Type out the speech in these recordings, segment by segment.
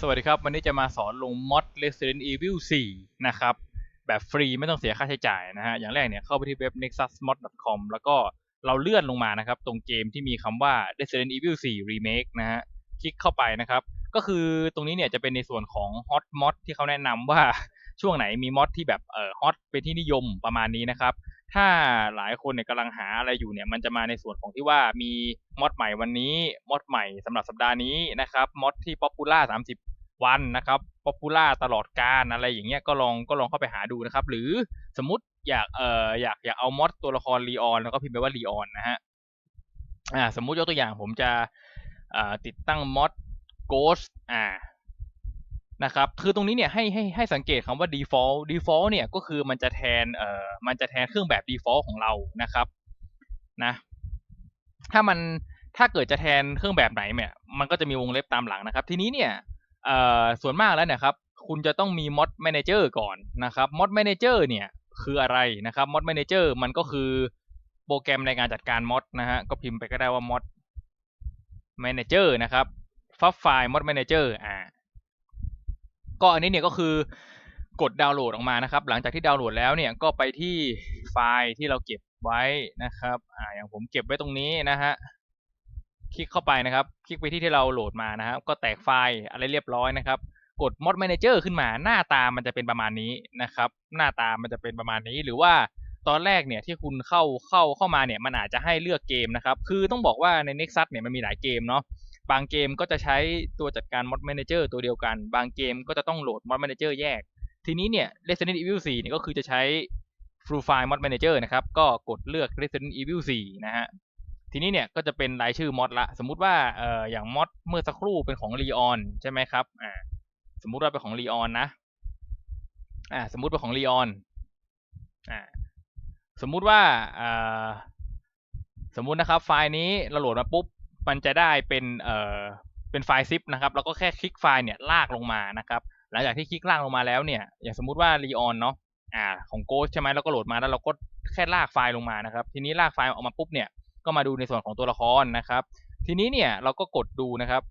สวัสดีครับ วันนี้จะมาสอนลงมอด Resident Evil 4 นะครับ แบบฟรีไม่ต้องเสียค่าใช้จ่ายนะฮะ อย่างแรกเนี่ยเข้าไปที่เว็บ nexusmod.com แล้วก็เราเลื่อนลงมานะครับ ตรงเกมที่มีคำว่า Resident Evil 4 Remake นะฮะ คลิกเข้าไปนะครับ ก็คือตรงนี้เนี่ยจะเป็นในส่วนของ Hot Mod ที่เขาแนะนำว่าช่วงไหนมีมอดที่แบบเอ่อฮอตเป็นที่นิยมประมาณนี้นะครับ ถ้าหลายคนเนี่ยกำลังหาอะไรอยู่เนี่ยมันจะมาในส่วนของที่ว่ามีมอดใหม่วันนี้มอดใหม่สำหรับสัปดาห์นี้นะครับมอดที่ป๊อปปูล่า30วันนะครับป๊อปปูล่าตลอดการอะไรอย่างเงี้ยก็ลองก็ลองเข้าไปหาดูนะครับ หรือสมมติอยากเอ่ออยากอยากเอามอดตัวละครลีออนแล้วก็พิมพ์ไปว่าลีออนนะฮะอ่าสมมุติยกตัวอย่างผมจะอ่าติดตั้งมอด Ghost อ่า นะครับ คือตรงนี้เนี่ยให้ให้ให้สังเกตคำว่า default default เนี่ยก็คือมันจะแทนเอ่อมันจะแทนเครื่องแบบ default ของเรานะครับนะ ถ้ามันถ้าเกิดจะแทนเครื่องแบบไหนเนี่ย มันก็จะมีวงเล็บตามหลังนะครับ ทีนี้เนี่ยเอ่อส่วนมากแล้วเนี่ยครับ คุณจะต้องมี mod manager ก่อนนะครับ mod manager เนี่ยคืออะไรนะครับ mod manager มันก็คือโปรแกรมในการจัดการ mod นะฮะก็พิมพ์ไปก็ได้ว่า mod manager นะครับฟับไฟล์ mod manager อ่า ก็อันนี้เนี่ยก็คือกดดาวน์โหลดออกมานะครับ หลังจากที่ดาวน์โหลดแล้วเนี่ยก็ไปที่ไฟล์ที่เราเก็บไว้นะครับอ่าอย่างผมเก็บไว้ตรงนี้นะฮะคลิกเข้าไปนะครับ คลิกไปที่ที่เราโหลดมานะครับก็แตกไฟล์อะไรเรียบร้อยนะครับ กด mod manager ขึ้นมาหน้าตามันจะเป็นประมาณนี้นะครับ หน้าตามันจะเป็นประมาณนี้หรือว่าตอนแรกเนี่ยที่คุณเข้าเข้าเข้ามาเนี่ยมันอาจจะให้เลือกเกมนะครับ คือต้องบอกว่าใน Nexus เนี่ยมันมีหลายเกมเนาะ บางเกมก็จะใช้ตัวจัดการ mod manager ตัวเดียวกัน บางเกมก็จะต้องโหลด mod manager แยก ทีนี้เนี่ย Resident Evil 4เนี่ยก็คือจะใช้ full file mod manager นะครับ ก็กดเลือก Resident Evil 4 นะฮะ ทีนี้เนี่ยก็จะเป็นรายชื่อมอดละ สมมุติว่าเอ่ออย่างมอดเมื่อสักครู่เป็นของ Leon ใช่ไหมครับ อ่า สมมุติว่าเป็นของ Leon นะ อ่า สมมุติเป็นของ Leon อ่า สมมุติว่าอ่าสมมุตินะครับไฟล์นี้เราโหลดมาปุ๊บ มันจะได้เป็นเอ่อเป็นไฟล์ zip นะครับแล้วก็แค่คลิกไฟล์เนี่ยลากลงมานะครับ หลังจากที่คลิกลากลงมาแล้วเนี่ย อย่างสมมุติว่า Leon เนาะอ่าของ Ghost ใช่ไหมเราก็โหลดมาแล้วเราก็แค่ลากไฟล์ลงมานะครับ ทีนี้ลากไฟล์ออกมาปุ๊บเนี่ยก็มาดูในส่วนของตัวละครนะครับ ทีนี้เนี่ยเราก็กดดูนะครับ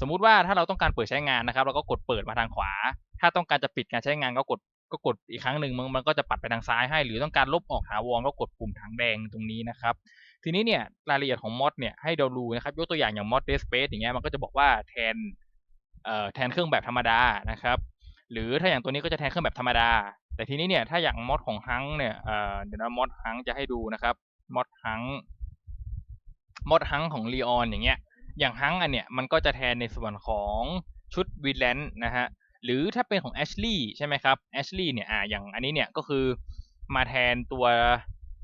สมมุติว่าถ้าเราต้องการเปิดใช้งานนะครับ เราก็กดเปิดมาทางขวา ถ้าต้องการจะปิดการใช้งานก็กดก็กดอีกครั้งหนึ่งมันมันก็จะปัดไปทางซ้ายให้ หรือต้องการลบออกถาวอรก็กดปุ่มถังแดงตรงนี้นะครับ ทีนี้เนี่ยรายละเอียดของมอดเนี่ยให้เราดูนะครับ ยกตัวอย่างอย่างมอด Dead Space อย่างเงี้ยมันก็จะบอกว่าแทนเอ่อแทนเครื่องแบบธรรมดานะครับ หรือถ้าอย่างตัวนี้ก็จะแทนเครื่องแบบธรรมดา แต่ทีนี้เนี่ยถ้าอย่างมอดของฮังเนี่ยเอ่อเดี๋ยวนะมอดฮังจะให้ดูนะครับมอดฮังมอดฮังของลีออนอย่างเงี้ย อย่างฮังอันเนี้ยมันก็จะแทนในส่วนของชุดวีแลนด์นะฮะหรือถ้าเป็นของแอชลีย์ใช่ไหมครับแอชลีย์เนี่ยอ่าอย่างอันนี้เนี่ยก็คือมาแทนตัว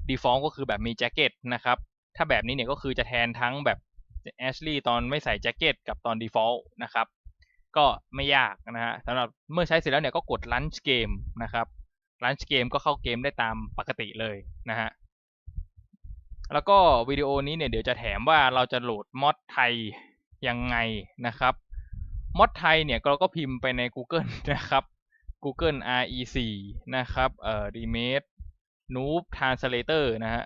default ก็คือแบบมีแจ็คเก็ตนะครับ ถ้าแบบนี้เนี่ยก็คือจะแทนทั้งแบบแอชลีย์ตอนไม่ใส่แจ็คเก็ตกับตอน default นะครับ ก็ไม่ยากนะฮะสำหรับเมื่อใช้เสร็จแล้วเนี่ยก็กด launch game นะครับ launch game ก็เข้าเกมได้ตามปกติเลยนะฮะแล้วก็วิดีโอนี้เนี่ยเดี๋ยวจะแถมว่าเราจะโหลดมอดไทยยังไงนะครับมอดไทยเนี่ยเราก็พิมพ์ไปใน Google นะครับ Google REC นะครับเอ่อ remake noob translator นะฮะ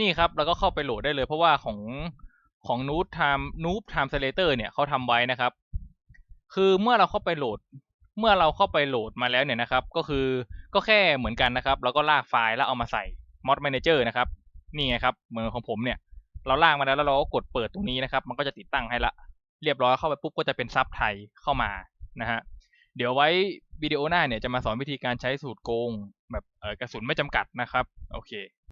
นี่ครับเราก็เข้าไปโหลดได้เลยเพราะว่าของของ noob time noob translator เนี่ยเขาทำไว้นะครับ คือเมื่อเราเข้าไปโหลด เมื่อเราเข้าไปโหลดมาแล้วเนี่ยนะครับ ก็คือก็แค่เหมือนกันนะครับเราก็ลากไฟล์แล้วเอามาใส่ mod manager นะครับ นี่ไงครับ เหมือนของผมเนี่ย เราลากมาแล้วแล้วเราก็กดเปิดตรงนี้นะครับ มันก็จะติดตั้งให้ละ เรียบร้อยเข้าไปปุ๊บก็จะเป็นซับไทยเข้ามานะฮะเดี๋ยวไว้วิดีโอหน้าเนี่ยจะมาสอนวิธีการใช้สูตรโกง แบบกระสุนไม่จำกัดนะครับ โอเค